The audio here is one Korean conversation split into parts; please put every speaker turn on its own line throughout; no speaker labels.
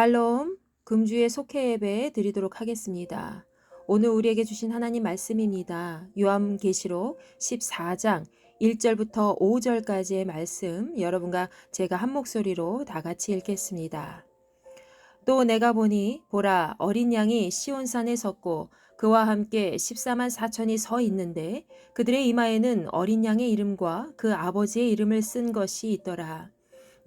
샬롬, 금주의 속해 예배 드리도록 하겠습니다. 오늘 우리에게 주신 하나님 말씀입니다. 요한계시록 14장 1절부터 5절까지의 말씀 여러분과 제가 한 목소리로 다 같이 읽겠습니다. 또 내가 보니 보라 어린 양이 시온산에 섰고 그와 함께 14만 4천이 서 있는데 그들의 이마에는 어린 양의 이름과 그 아버지의 이름을 쓴 것이 있더라.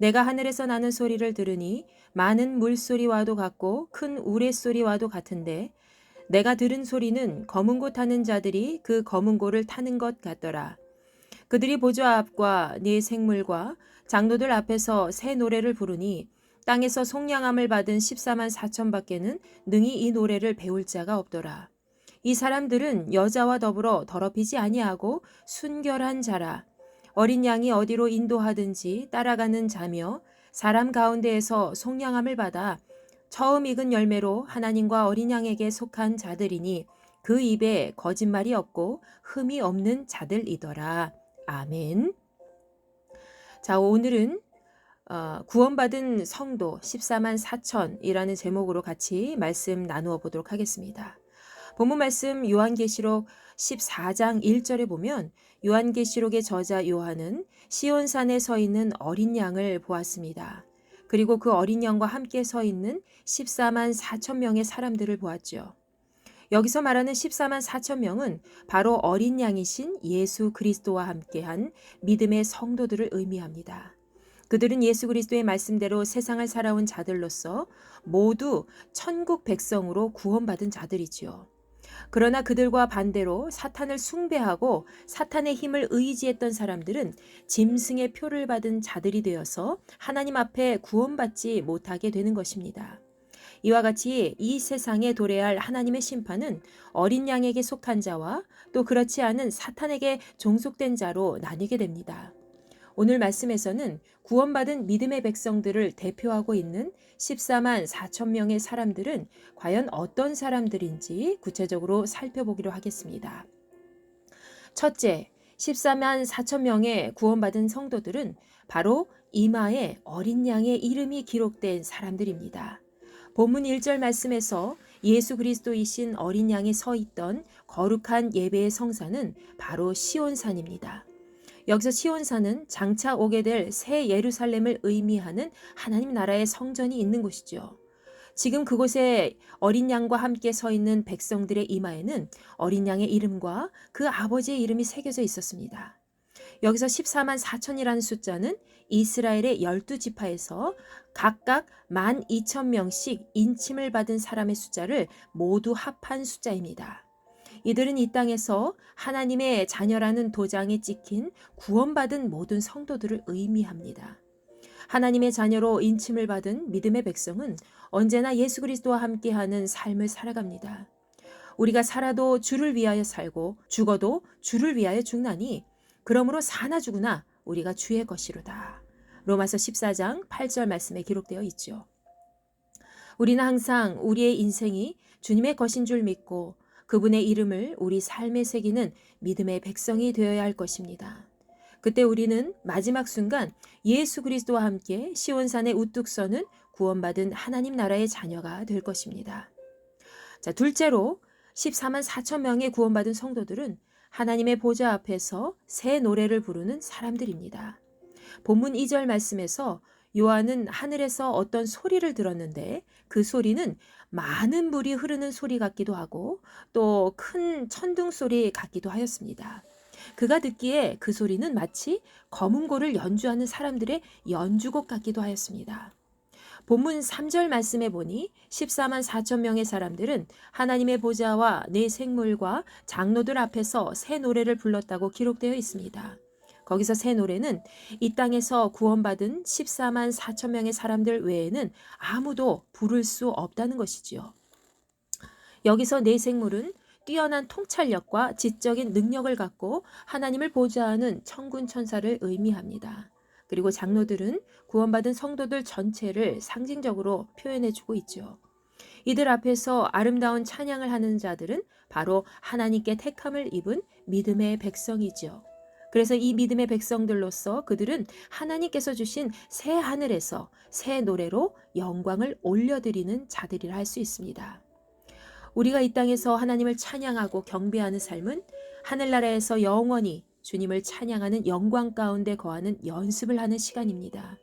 내가 하늘에서 나는 소리를 들으니 많은 물소리와도 같고 큰 우레소리와도 같은데 내가 들은 소리는 검은 고 타는 자들이 그 검은 고를 타는 것 같더라. 그들이 보좌 앞과 네 생물과 장로들 앞에서 새 노래를 부르니 땅에서 속량함을 받은 14만 4천 밖에는 능히 이 노래를 배울 자가 없더라. 이 사람들은 여자와 더불어 더럽히지 아니하고 순결한 자라. 어린 양이 어디로 인도하든지 따라가는 자며 사람 가운데에서 속량함을 받아 처음 익은 열매로 하나님과 어린 양에게 속한 자들이니 그 입에 거짓말이 없고 흠이 없는 자들이더라. 아멘. 자, 오늘은 어, 구원받은 성도 14만 4천이라는 제목으로 같이 말씀 나누어 보도록 하겠습니다. 본문 말씀 요한계시록 14장 1절에 보면 요한계시록의 저자 요한은 시온산에 서 있는 어린 양을 보았습니다. 그리고 그 어린 양과 함께 서 있는 14만 4천 명의 사람들을 보았죠. 여기서 말하는 14만 4천 명은 바로 어린 양이신 예수 그리스도와 함께한 믿음의 성도들을 의미합니다. 그들은 예수 그리스도의 말씀대로 세상을 살아온 자들로서 모두 천국 백성으로 구원받은 자들이지요. 그러나 그들과 반대로 사탄을 숭배하고 사탄의 힘을 의지했던 사람들은 짐승의 표를 받은 자들이 되어서 하나님 앞에 구원받지 못하게 되는 것입니다. 이와 같이 이 세상에 도래할 하나님의 심판은 어린 양에게 속한 자와 또 그렇지 않은 사탄에게 종속된 자로 나뉘게 됩니다. 오늘 말씀에서는 구원받은 믿음의 백성들을 대표하고 있는 14만 4천 명의 사람들은 과연 어떤 사람들인지 구체적으로 살펴보기로 하겠습니다. 첫째, 14만 4천 명의 구원받은 성도들은 바로 이마에 어린 양의 이름이 기록된 사람들입니다. 본문 1절 말씀에서 예수 그리스도이신 어린 양이 서 있던 거룩한 예배의 성사는 바로 시온산입니다. 여기서 시온산은 장차 오게 될 새 예루살렘을 의미하는 하나님 나라의 성전이 있는 곳이죠. 지금 그곳에 어린 양과 함께 서 있는 백성들의 이마에는 어린 양의 이름과 그 아버지의 이름이 새겨져 있었습니다. 여기서 14만 4천이라는 숫자는 이스라엘의 12지파에서 각각 12,000명씩 인침을 받은 사람의 숫자를 모두 합한 숫자입니다. 이들은 이 땅에서 하나님의 자녀라는 도장에 찍힌 구원받은 모든 성도들을 의미합니다. 하나님의 자녀로 인침을 받은 믿음의 백성은 언제나 예수 그리스도와 함께하는 삶을 살아갑니다. 우리가 살아도 주를 위하여 살고 죽어도 주를 위하여 죽나니 그러므로 사나 죽으나 우리가 주의 것이로다. 로마서 14장 8절 말씀에 기록되어 있죠. 우리는 항상 우리의 인생이 주님의 것인 줄 믿고 그분의 이름을 우리 삶에 새기는 믿음의 백성이 되어야 할 것입니다. 그때 우리는 마지막 순간 예수 그리스도와 함께 시온산에 우뚝 서는 구원받은 하나님 나라의 자녀가 될 것입니다. 자, 둘째로 14만 4천 명의 구원받은 성도들은 하나님의 보좌 앞에서 새 노래를 부르는 사람들입니다. 본문 2절 말씀에서 요한은 하늘에서 어떤 소리를 들었는데 그 소리는 많은 물이 흐르는 소리 같기도 하고 또 큰 천둥 소리 같기도 하였습니다. 그가 듣기에 그 소리는 마치 검은고를 연주하는 사람들의 연주곡 같기도 하였습니다. 본문 3절 말씀에 보니 14만 4천 명의 사람들은 하나님의 보좌와 내 생물과 장로들 앞에서 새 노래를 불렀다고 기록되어 있습니다. 거기서 새 노래는 이 땅에서 구원받은 14만 4천 명의 사람들 외에는 아무도 부를 수 없다는 것이지요. 여기서 내 생물은 뛰어난 통찰력과 지적인 능력을 갖고 하나님을 보좌하는 천군 천사를 의미합니다. 그리고 장로들은 구원받은 성도들 전체를 상징적으로 표현해 주고 있죠. 이들 앞에서 아름다운 찬양을 하는 자들은 바로 하나님께 택함을 입은 믿음의 백성이지요. 그래서 이 믿음의 백성들로서 그들은 하나님께서 주신 새 하늘에서 새 노래로 영광을 올려드리는 자들이라 할 수 있습니다. 우리가 이 땅에서 하나님을 찬양하고 경배하는 삶은 하늘나라에서 영원히 주님을 찬양하는 영광 가운데 거하는 연습을 하는 시간입니다.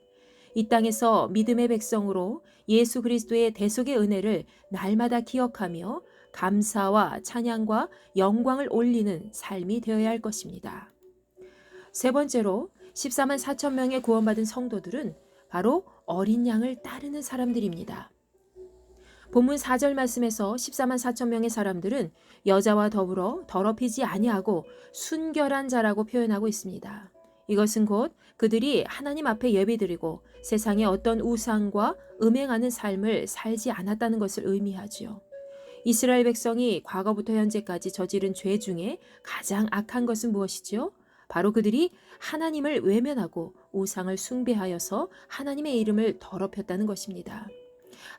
이 땅에서 믿음의 백성으로 예수 그리스도의 대속의 은혜를 날마다 기억하며 감사와 찬양과 영광을 올리는 삶이 되어야 할 것입니다. 세 번째로 14만 4천 명의 구원받은 성도들은 바로 어린 양을 따르는 사람들입니다. 본문 4절 말씀에서 14만 4천 명의 사람들은 여자와 더불어 더럽히지 아니하고 순결한 자라고 표현하고 있습니다. 이것은 곧 그들이 하나님 앞에 예배드리고 세상의 어떤 우상과 음행하는 삶을 살지 않았다는 것을 의미하지요. 이스라엘 백성이 과거부터 현재까지 저지른 죄 중에 가장 악한 것은 무엇이지요? 바로 그들이 하나님을 외면하고 우상을 숭배하여서 하나님의 이름을 더럽혔다는 것입니다.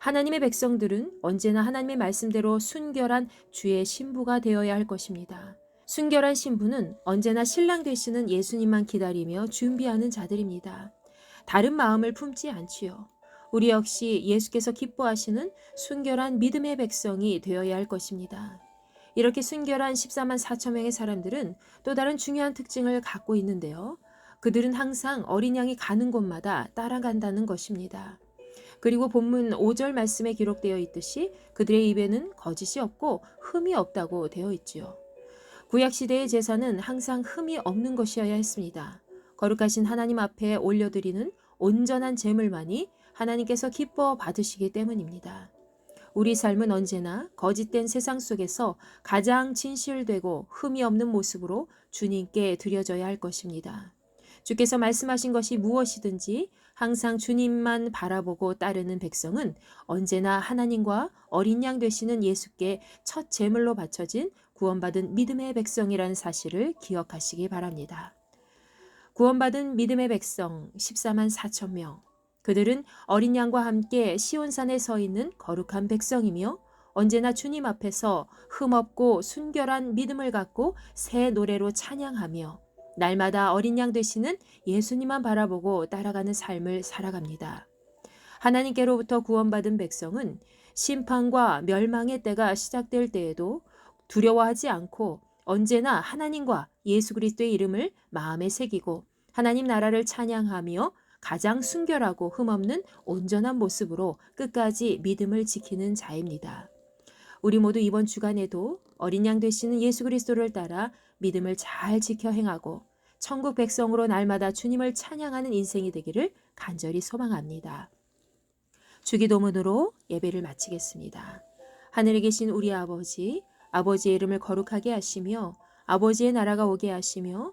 하나님의 백성들은 언제나 하나님의 말씀대로 순결한 주의 신부가 되어야 할 것입니다. 순결한 신부는 언제나 신랑 되시는 예수님만 기다리며 준비하는 자들입니다. 다른 마음을 품지 않지요. 우리 역시 예수께서 기뻐하시는 순결한 믿음의 백성이 되어야 할 것입니다. 이렇게 순결한 14만 4천 명의 사람들은 또 다른 중요한 특징을 갖고 있는데요. 그들은 항상 어린 양이 가는 곳마다 따라간다는 것입니다. 그리고 본문 5절 말씀에 기록되어 있듯이 그들의 입에는 거짓이 없고 흠이 없다고 되어 있지요. 구약 시대의 제사는 항상 흠이 없는 것이어야 했습니다. 거룩하신 하나님 앞에 올려드리는 온전한 제물만이 하나님께서 기뻐 받으시기 때문입니다. 우리 삶은 언제나 거짓된 세상 속에서 가장 진실되고 흠이 없는 모습으로 주님께 드려져야 할 것입니다. 주께서 말씀하신 것이 무엇이든지 항상 주님만 바라보고 따르는 백성은 언제나 하나님과 어린 양 되시는 예수께 첫 제물로 바쳐진 구원받은 믿음의 백성이라는 사실을 기억하시기 바랍니다. 구원받은 믿음의 백성 14만 4천 명. 그들은 어린 양과 함께 시온산에 서 있는 거룩한 백성이며 언제나 주님 앞에서 흠없고 순결한 믿음을 갖고 새 노래로 찬양하며 날마다 어린 양 되시는 예수님만 바라보고 따라가는 삶을 살아갑니다. 하나님께로부터 구원받은 백성은 심판과 멸망의 때가 시작될 때에도 두려워하지 않고 언제나 하나님과 예수 그리스도의 이름을 마음에 새기고 하나님 나라를 찬양하며 가장 순결하고 흠없는 온전한 모습으로 끝까지 믿음을 지키는 자입니다. 우리 모두 이번 주간에도 어린 양 되시는 예수 그리스도를 따라 믿음을 잘 지켜 행하고 천국 백성으로 날마다 주님을 찬양하는 인생이 되기를 간절히 소망합니다. 주기도문으로 예배를 마치겠습니다. 하늘에 계신 우리 아버지, 아버지의 이름을 거룩하게 하시며 아버지의 나라가 오게 하시며